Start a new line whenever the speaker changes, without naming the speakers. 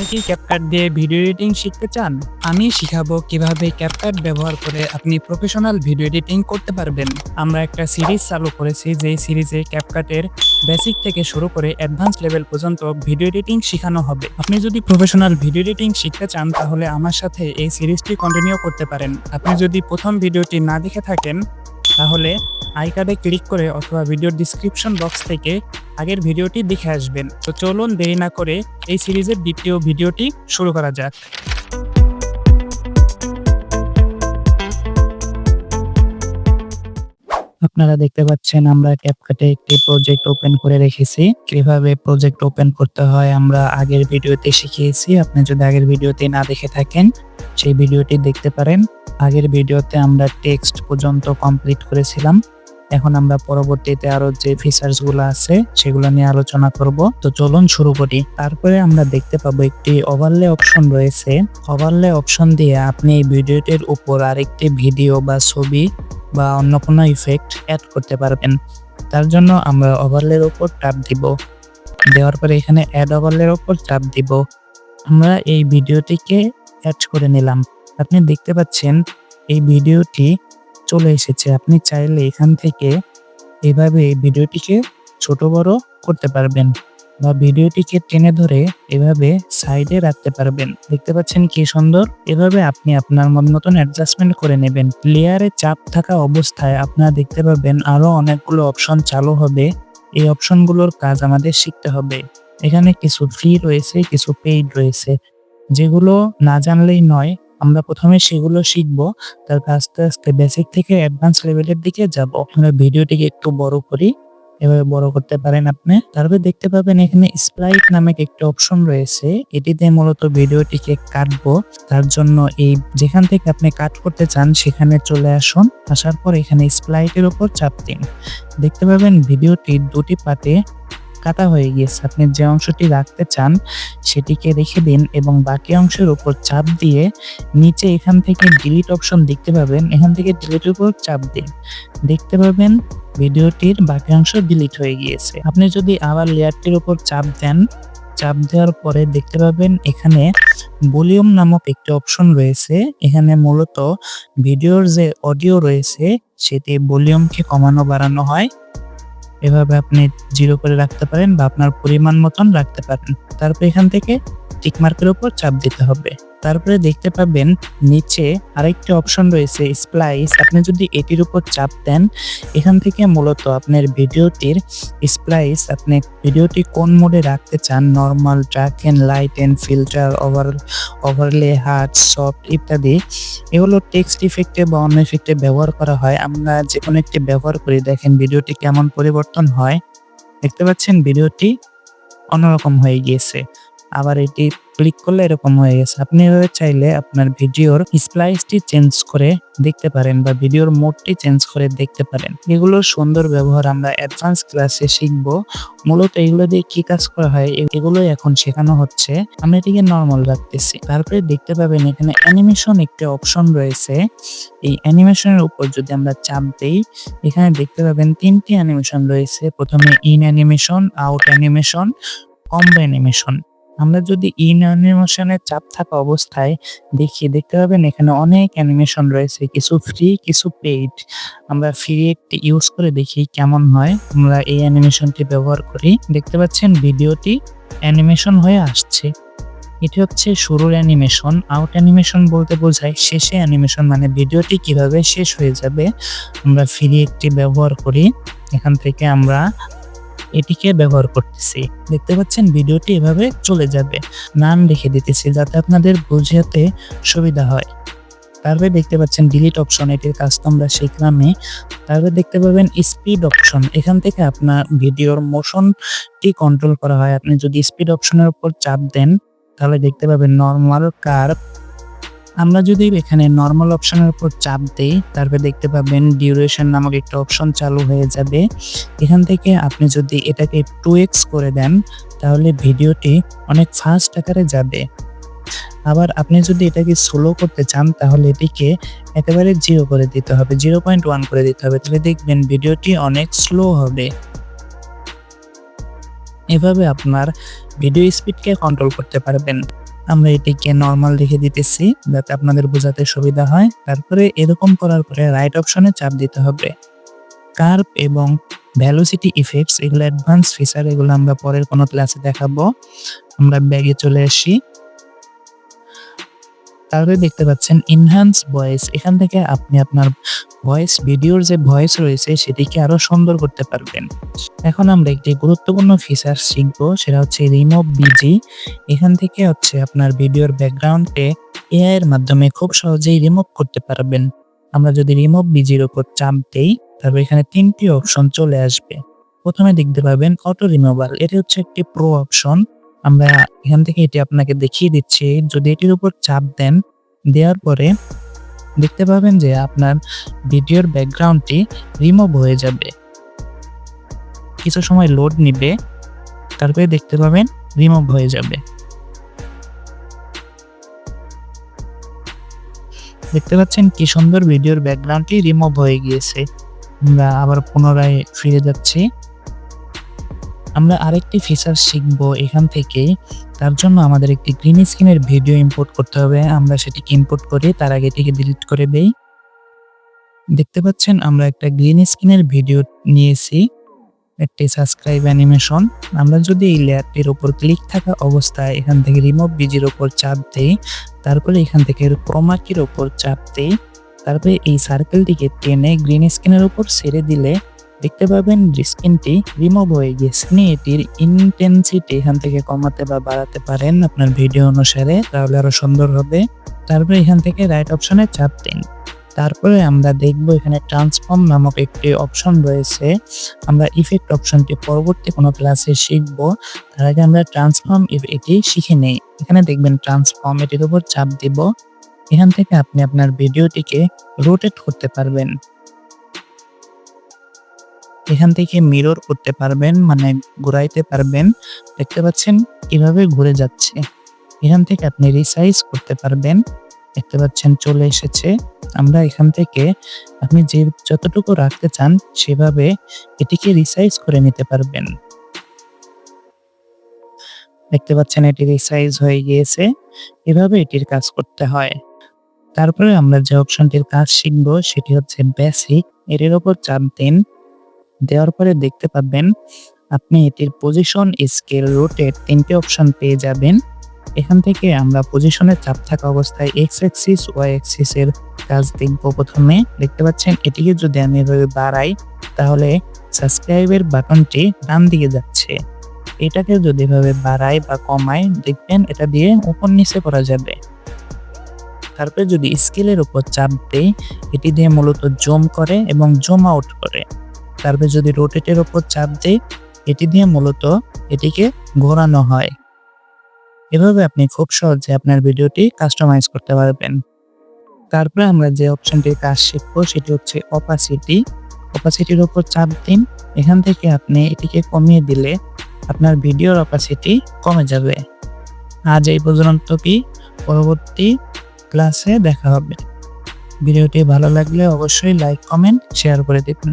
আপনি কি ক্যাপকাট দিয়ে ভিডিও এডিটিং শিখতে চান? আমি শিখাবো কীভাবে ক্যাপকাট ব্যবহার করে আপনি প্রফেশনাল ভিডিও এডিটিং করতে পারবেন। আমরা একটা সিরিজ চালু করেছি, যেই সিরিজে ক্যাপকাটের বেসিক থেকে শুরু করে অ্যাডভান্স লেভেল পর্যন্ত ভিডিও এডিটিং শেখানো হবে। আপনি যদি প্রফেশনাল ভিডিও এডিটিং শিখতে চান, তাহলে আমার সাথে এই সিরিজটি কন্টিনিউ করতে পারেন। আপনি যদি প্রথম ভিডিওটি না দেখে থাকেন তাহলে আই কার্ডে ক্লিক করে অথবা ভিডিওর ডিসক্রিপশন বক্স থেকে আগের ভিডিওটি দেখে আসবেন। তো চলুন দেরি না করে এই সিরিজের দ্বিতীয় ভিডিওটি শুরু করা যাক। আপনারা দেখতে পাচ্ছেন আমরা ক্যাপকাটে একটি প্রজেক্ট ওপেন করে রেখেছি। কীভাবে প্রজেক্ট ওপেন করতে হয় আমরা আগের ভিডিওতে শিখিয়েছি। আপনি যদি আগের ভিডিওতে না দেখে থাকেন, সেই ভিডিওটি দেখতে পারেন। আগের ভিডিওতে আমরা টেক্সট পর্যন্ত কমপ্লিট করেছিলাম। এখন আমরা পরবর্তীতে আরও যে ফিচার্সগুলো আছে, সেগুলো নিয়ে আলোচনা করব। তো চলুন শুরু করি। তারপরে আমরা দেখতে পাবো একটি ওভারলে অপশন রয়েছে। ওভারলে অপশন দিয়ে আপনি এই ভিডিওটির উপর আরেকটি ভিডিও বা ছবি বা অন্য কোনো ইফেক্ট অ্যাড করতে পারবেন। তার জন্য আমরা ওভারলের উপর ট্যাপ দিব। দেওয়ার পরে এখানে অ্যাড ওভারলের উপর চাপ দিব। আমরা এই ভিডিওটিকে অ্যাড করে নিলাম। আপনি দেখতে পাচ্ছেন, এই ভিডিওটি চলে এসেছে। আপনি চাইলে এখান থেকে এভাবে ভিডিওটিকে ছোট বড় করতে পারবেন বা ভিডিওটিকে টেনে ধরে এভাবে সাইডে রাখতে পারবেন। দেখতে পাচ্ছেন কি সুন্দর? এভাবে আপনি আপনার মন মতন অ্যাডজাস্টমেন্ট করে নেবেন। লেয়ারে চাপ থাকা অবস্থায় আপনারা দেখতে পাবেন আরও অনেকগুলো অপশন চালু হবে। এই অপশনগুলোর কাজ আমাদের শিখতে হবে। এখানে কিছু ফ্রি রয়েছে, কিছু পেইড রয়েছে। যেগুলো না জানলেই নয় আমরা প্রথমে সেগুলো শিখব, তারপর আস্তে আস্তে বেসিক থেকে অ্যাডভান্স লেভেলের দিকে যাব। আমরা ভিডিওটিকে একটু বড় করি, এভাবে বড় করতে পারেন আপনি। তারপরে দেখতে পাবেন এখানে স্প্লাইট নামে একটি অপশন রয়েছে। এটিতে মূলত ভিডিওটিকে কাটবো। তার জন্য এই যেখান থেকে আপনি কাট করতে চান, সেখানে চলে আসুন। আসার পর এখানে স্প্লাইটের উপর চাপ দিন। দেখতে পাবেন ভিডিওটি দুটি পার্টে কাটা হয়ে গিয়েছে। আপনি যে অংশটি রাখতে চান, সেটিকে রেখে দিন এবং বাকি অংশের উপর চাপ দিয়ে নিচে এখান থেকে ডিলিট অপশন দেখতে পাবেন। এখান থেকে ডিলিটের উপর চাপ দিন। দেখতে পাবেন ভিডিওটির বাকি অংশ ডিলিট হয়ে গিয়েছে। আপনি যদি আবার লেয়ারটির উপর চাপ দেন, চাপ দেওয়ার পরে দেখতে পাবেন এখানে ভলিউম নামক একটি অপশন রয়েছে। এখানে মূলত ভিডিওর যে অডিও রয়েছে, সেটি ভলিউমকে কমানো বাড়ানো হয়। এভাবে আপনি জিরো করে রাখতে পারেন বা আপনার পরিমাণ মতন রাখতে পারেন। তারপর এখান থেকে টিকমার্কের উপর চাপ দিতে হবে। তারপরে দেখতে পাবেন নিচে আরেকটি অপশন রয়েছে স্প্লাইস আপনি যদি এটির উপর চাপ দেন, এখান থেকে মূলত আপনার ভিডিওটির স্প্লাইস আপনি ভিডিওটি কোন মোডে রাখতে চান? Normal track and light and filter over overlay hard soft ইত্যাদি। এগুলো টেক্সট ইফেক্টে বা অন্য ইফেক্টে ব্যবহার করা হয়। আমরা যে কোনো একটি ব্যবহার করি, দেখেন ভিডিওটি কেমন পরিবর্তন হয়। দেখতে পাচ্ছেন, ভিডিওটি অন্যরকম হয়ে গিয়েছে। আবার এটি ক্লিক করলে এরকম হয়ে গেছে। আপনি এভাবে চাইলে আপনার ভিডিওর স্প্লাইসটি চেঞ্জ করে দেখতে পারেন বা ভিডিওর মোডটি চেঞ্জ করে দেখতে পারেন। এগুলোর সুন্দর ব্যবহার, আমরা অ্যাডভান্স ক্লাসে শিখব। মূলত এগুলো দিয়ে কি কাজ করা হয় এগুলোই এখন শেখানো হচ্ছে। আমি এটিকে নর্মাল রাখতেছি। তারপরে দেখতে পাবেন এখানে অ্যানিমেশন একটি অপশন রয়েছে। এই অ্যানিমেশনের উপর যদি আমরা চাপ দিই, এখানে দেখতে পাবেন তিনটি অ্যানিমেশন রয়েছে। প্রথমে in animation out animation combo animation আমরা যদি ইন অ্যানিমেশনের চাপ থাকা অবস্থায় দেখি, দেখতে পাবেন এখানে অনেক অ্যানিমেশন রয়েছে, কিছু ফ্রি কিছু পেইড আমরা ফ্রি একটি ইউজ করে দেখি কেমন হয়। আমরা এই অ্যানিমেশনটি ব্যবহার করি। দেখতে পাচ্ছেন ভিডিওটি অ্যানিমেশন হয়ে আসছে। এটি হচ্ছে শুরুর অ্যানিমেশন আউট অ্যানিমেশন বলতে বোঝায় শেষে অ্যানিমেশন মানে ভিডিওটি কীভাবে শেষ হয়ে যাবে। আমরা ফ্রি একটি ব্যবহার করি। এখান থেকে আমরা এটিকে ব্যবহার করতেছি। দেখতে পাচ্ছেন, ভিডিওটি এভাবে চলে যাবে। নাম লিখে দিতেছি যাতে আপনাদের বোঝাতে সুবিধা হয়। তারপরে দেখতে পাচ্ছেন ডিলিট অপশন এটির কাজ তো আমরা শিখলামই তারপরে দেখতে পাবেন স্পিড অপশন এখান থেকে আপনার ভিডিওর মোশনটি কন্ট্রোল করা হয়। আপনি যদি স্পিড অপশনের উপর চাপ দেন, তাহলে দেখতে পাবেন নর্মাল কার্ভ আমরা যদি এখানে নর্মাল অপশনের উপর চাপ দেই, তারপরে দেখতে পাবেন ডিউরেশন নামক একটা অপশন চালু হয়ে যাবে। এখান থেকে আপনি যদি এটাকে টু এক্স করে দেন, তাহলে ভিডিওটি অনেক ফাস্ট আকারে যাবে। আবার আপনি যদি এটাকে স্লো করতে চান, তাহলে এটিকে একেবারে জিরো করে দিতে হবে জিরো পয়েন্ট ওয়ান করে দিতে হবে। তাহলে দেখবেন ভিডিওটি অনেক স্লো হবে। এভাবে আপনার ভিডিও স্পিডকে কন্ট্রোল করতে পারবেন। আমরা এটিকে নর্মাল রেখে দিতেছি যাতে আপনাদের বোঝাতে সুবিধা হয়। তারপরে এরকম করার পরে রাইট অপশনে চাপ দিতে হবে। কার্ভ এবং ভ্যালোসিটি ইফেক্টস এগুলো অ্যাডভান্স ফিচার এগুলো আমরা পরের কোনো ক্লাসে দেখাবো। আমরা ব্যাগে চলে আসি। তারপরে দেখতে পাচ্ছেন ইনহ্যান্স ভয়েস এখান থেকে আপনি আপনার ভয়েস ভিডিওর যে ভয়েস রয়েছে, সেটিকে আরও সুন্দর করতে পারবেন। এখন আমরা একটি গুরুত্বপূর্ণ ফিচার শিখব, সেটা হচ্ছে রিমুভ বিজি এখান থেকে হচ্ছে আপনার ভিডিওর ব্যাকগ্রাউন্ডে এআই এর মাধ্যমে খুব সহজেই রিমুভ করতে পারবেন। আমরা যদি রিমুভ বিজির উপর চাপ দেই তারপর এখানে তিনটি অপশন চলে আসবে। প্রথমে দেখতে পাবেন অটো রিমুভাল এটি হচ্ছে একটি প্রো অপশন আমরা এখান থেকে এটি আপনাকে দেখিয়ে দিচ্ছি। যদি এটির উপর চাপ দেন, দেওয়ার পরে দেখতে পাবেন যে আপনার ভিডিওর ব্যাকগ্রাউন্ডটি রিমুভ হয়ে যাবে। কিছু সময় লোড নিবে, তারপরে দেখতে পাবেন রিমুভ হয়ে যাবে। দেখতে পাচ্ছেন কি সুন্দর ভিডিওর ব্যাকগ্রাউন্ডটি রিমুভ হয়ে গিয়েছে। আমরা আবার পুনরায় ফিরে যাচ্ছি। আমরা আরেকটি ফিচার শিখব এখান থেকে। তার জন্য আমাদের একটি গ্রিন স্ক্রিনের ভিডিও ইম্পোর্ট করতে হবে। আমরা সেটিকে ইম্পোর্ট করি, তার আগে এটিকে ডিলিট করে দেই। দেখতে পাচ্ছেন, আমরা একটা গ্রিন স্ক্রিনের ভিডিও নিয়েছি, একটি সাবস্ক্রাইব অ্যানিমেশন আমরা যদি এই লেয়ারটির ওপর ক্লিক থাকা অবস্থায় এখান থেকে রিমোভ বিজির উপর চাপ দেই, তারপরে এখান থেকে ক্রোমাকির উপর চাপ দেই, তারপরে এই সার্কেলটিকে টেনে গ্রিন স্ক্রিনের ওপর ছেড়ে দিলে দেখতে পাবেন স্ক্রিনটি রিমুভ হয়ে গেছে। আপনি এটির ইন্টেন্সিটি এখান থেকে কমাতে বা বাড়াতে পারেন আপনার ভিডিও অনুসারে, তাহলে আরও সুন্দর হবে। তারপরে এখান থেকে রাইট অপশনে চাপ দিন। তারপরে আমরা দেখব এখানে ট্রান্সফর্ম নামক একটি অপশন রয়েছে। আমরা ইফেক্ট অপশনটি পরবর্তী কোনো ক্লাসে শিখব। তার আগে আমরা ট্রান্সফর্ম এটি শিখে নেই। এখানে দেখবেন ট্রান্সফর্ম এটির উপর চাপ দিব। এখান থেকে আপনি আপনার ভিডিওটিকে রোটেট করতে পারবেন। এখান থেকে মিরর করতে পারবেন মানে ঘুরাইতে পারবেন। দেখতে পাচ্ছেন কীভাবে ঘুরে যাচ্ছে। এখান থেকে আপনি রিসাইজ করতে পারবেন। দেখতে পাচ্ছেন চলে এসেছে। আমরা এখান থেকে আপনি যে যতটুকু রাখতে চান সেভাবে এটিকে রিসাইজ করে নিতে পারবেন। দেখতে পাচ্ছেন এটি রিসাইজ হয়ে গিয়েছে। এভাবে এটির কাজ করতে হয়। তারপরে আমরা যে অপশনটির কাজ শিখব সেটি হচ্ছে বেসিক এর ওপর চাপ দিন। দেওয়ার পরে দেখতে পাবেন আপনি এটির পজিশন স্কেল রোটেট তিনটে অপশন পেয়ে যাবেন। এখান থেকে আমরা পজিশনে চাপ থাকা অবস্থায় এক্স অ্যাক্সিস ওয়াই এর কাজ দেখব প্রথমে। দেখতে পাচ্ছেন, এটিকে যদি আমি এভাবে বাড়াই, তাহলে সাবস্ক্রাইবের বাটনটি ডান দিকে যাচ্ছে। এটাকে যদি এভাবে বাড়াই বা কমাই, দেখবেন এটা দিয়ে উপর নিচে করা যাবে। তারপরে যদি স্কেলের উপর চাপ দেই, এটি দিয়ে মূলত জুম করে এবং জুম আউট করে। তারপরে যদি রোটেটের উপর চাপ দেই, এটি দিয়ে মূলত এটিকে ঘোরানো হয়। এভাবে আপনি খুব সহজে আপনার ভিডিওটি কাস্টমাইজ করতে পারবেন। তারপরে আমরা যে অপশনটির কাজ শিখব, সেটি হচ্ছে অপাসিটি অপাসিটির ওপর চাপ দিন, এখান থেকে আপনি এটিকে কমিয়ে দিলে আপনার ভিডিওর অপাসিটি কমে যাবে। আজ এই পর্যন্ত কি পরবর্তী ক্লাসে দেখা হবে। ভিডিওটি ভালো লাগলে অবশ্যই লাইক কমেন্ট শেয়ার করে দেবেন।